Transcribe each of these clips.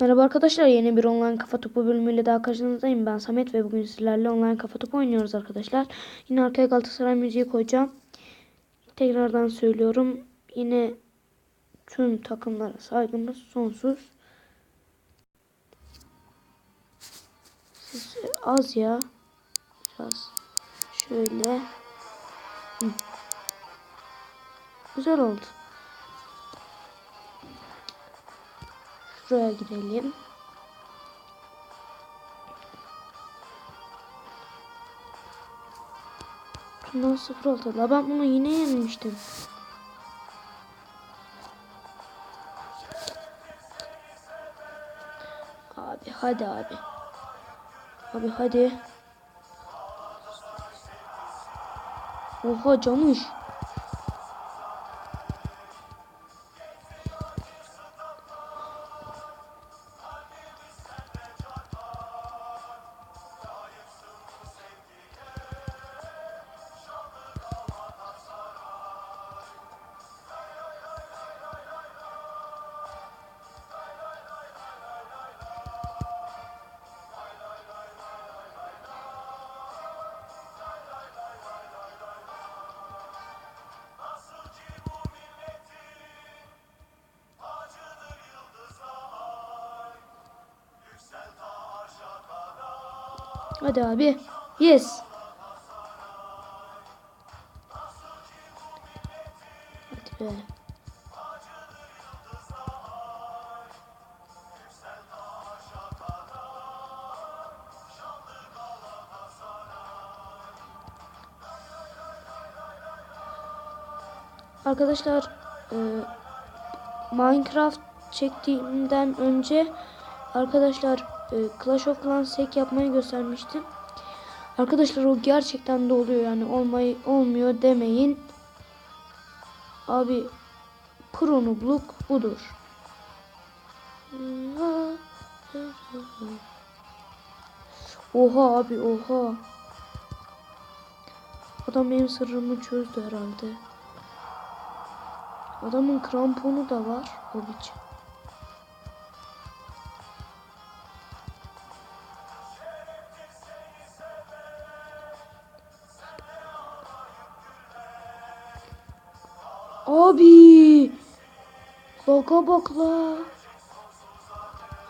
Merhaba arkadaşlar yeni bir online kafa topu bölümüyle daha karşınızdayım. Ben Samet ve bugün sizlerle online kafa topu oynuyoruz arkadaşlar. Yine arkaya Galatasaray müziği koyacağım. Tekrardan söylüyorum. Yine tüm takımlara saygımız sonsuz. Siz az ya. Biraz şöyle. Hı. Güzel oldu. Şuraya girelim. Sıfır oldu. La ben bunu yine yenmiştim. Abi hadi abi. Abi hadi. Oha camış. Hadi abi. Yes. Hadi be. Arkadaşlar e, Minecraft çektiğimden önce arkadaşlar e, Clash of Clans hack yapmayı göstermiştim. Arkadaşlar o gerçekten de oluyor yani olmayı olmuyor demeyin. Abi pro noobluk budur. Oha abi oha. Adam benim sırrımı çözdü herhalde. Adamın kramponu da var o biçim. Abi. Baka bak la.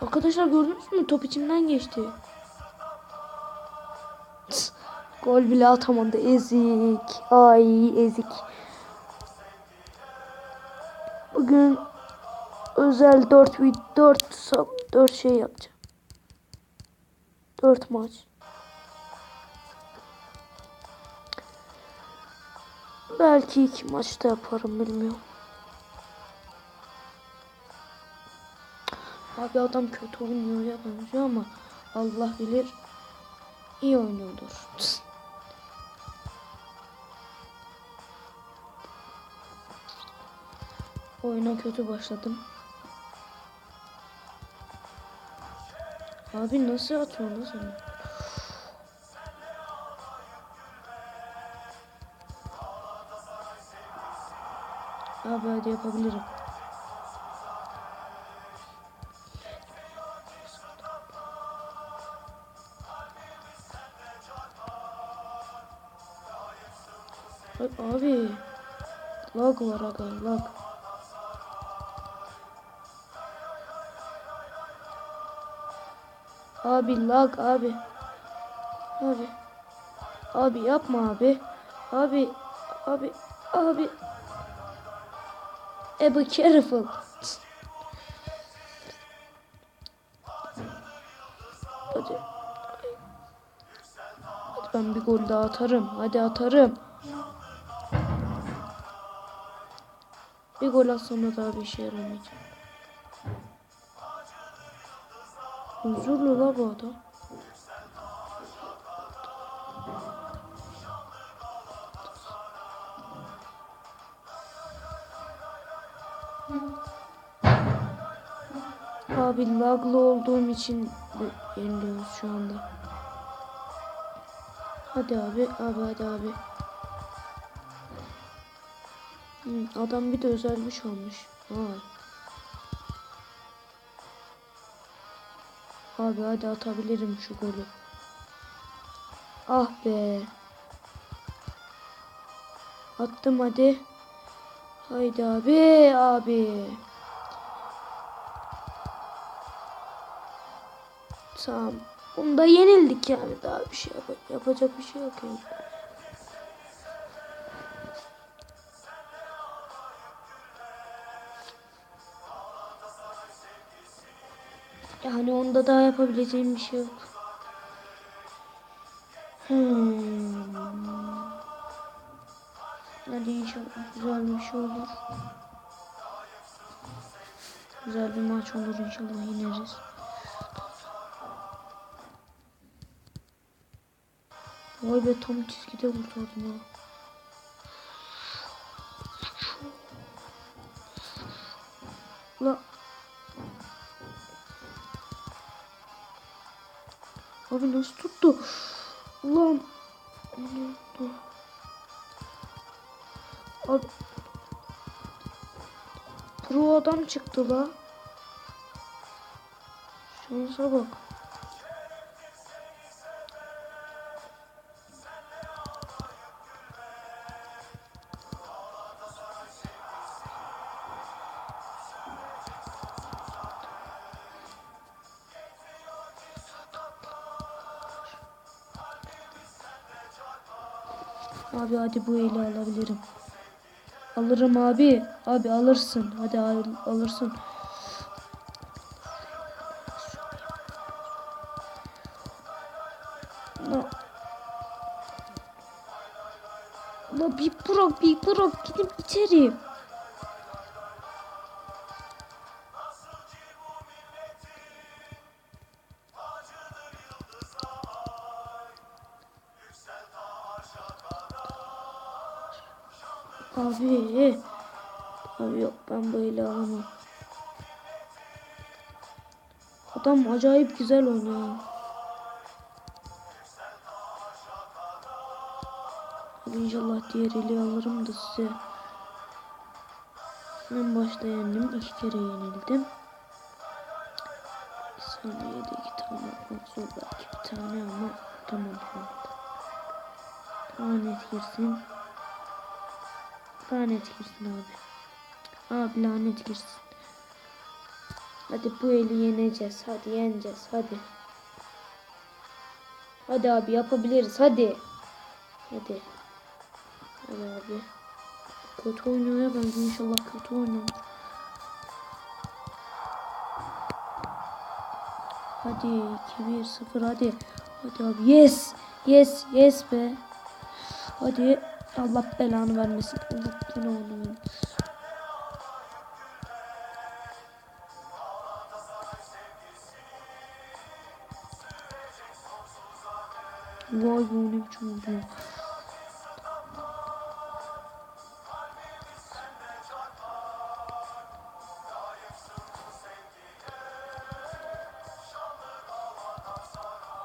Arkadaşlar gördünüz mü? Top içimden geçti. Gol bile atamadı. Ezik. Ay ezik. Bugün özel 4 vid 4 4 şey yapacağım. 4 maç. Belki iki maçta yaparım bilmiyorum. Abi adam kötü oynuyor ya benziyor ama Allah bilir iyi oynuyordur. Oyuna kötü başladım. Abi nasıl atıyorsun sen? Abi hadi yapabilirim. Ay, Abi lag var aga lag. Abi lag abi. Abi. Abi yapma abi. Abi. Abi. Abi. E be careful. Hadi. Hadi ben bir gol daha atarım. Hadi atarım. Bir gol atsam daha bir işe yaramayacak. Huzurlu la bu adam. Abi laglı olduğum için yeniliyoruz şu anda. Hadi abi, abi hadi abi. Hı, adam bir de özelmiş olmuş. Vay. Abi hadi atabilirim şu golü. Ah be. Attım hadi. Haydi abi abi. Tamam. Bunda yenildik yani daha bir şey yap yapacak bir şey yok yani. Yani onda daha yapabileceğim bir şey yok. Hmm. Hadi inşallah güzel bir şey olur. Güzel bir maç olur inşallah yeneriz. Vay be tam çizgide kurtardım ha. La. Abi nasıl tuttu? Ulan. Ulan. Abi. Pro adam çıktı la. Şansa bak. Abi hadi bu eli alabilirim. Alırım abi. Abi alırsın. Hadi al, alırsın. La. La bir bırak bir bırak gidip içeri. Abi. Abi yok ben böyle alamam. Adam acayip güzel oynuyor. İnşallah diğer eli alırım da size. En başta yendim. iki kere yenildim. Bir saniyede iki tane atmak zor belki bir tane ama tamam. Lanet girsin. Lanet girsin abi. Abi lanet girsin. Hadi bu eli yeneceğiz. Hadi yeneceğiz. Hadi. Hadi abi yapabiliriz. Hadi. Hadi. Hadi abi. Kötü oynuyor ya bence inşallah kötü oynuyor. Hadi 2-1-0 hadi. Hadi abi yes. Yes yes be. Hadi Allah belanı vermesin. Allah yine oynuyor. Vay o ne biçim oldu.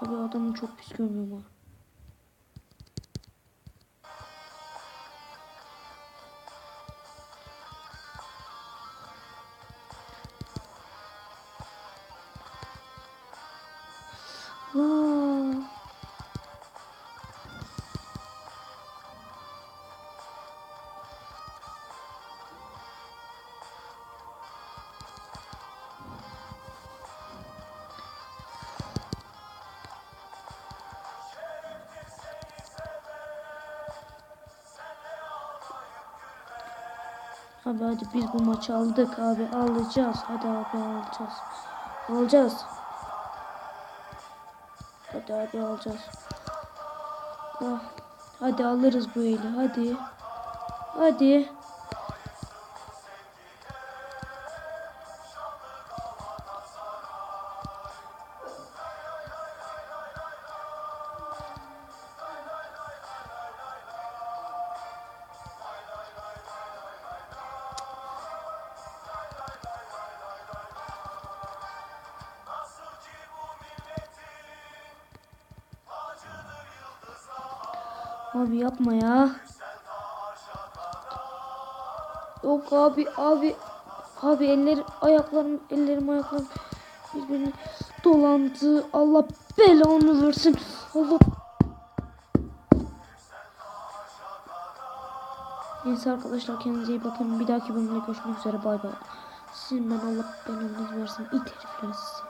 Abi adamı çok pis görmüyorum ha. Abi hadi biz bu maçı aldık abi alacağız. Hadi abi alacağız. Alacağız. Hadi abi alacağız. Ah, hadi alırız bu eli hadi. Hadi. Abi yapma ya. Yok abi abi. Abi ellerim ayaklarım ellerim ayaklarım birbirine dolandı. Allah belanı versin. Allah Neyse arkadaşlar kendinize iyi bakın. Bir dahaki bölümde görüşmek üzere. Bay bay. Sizin ben Allah belanızı versin. İt herifler sizi.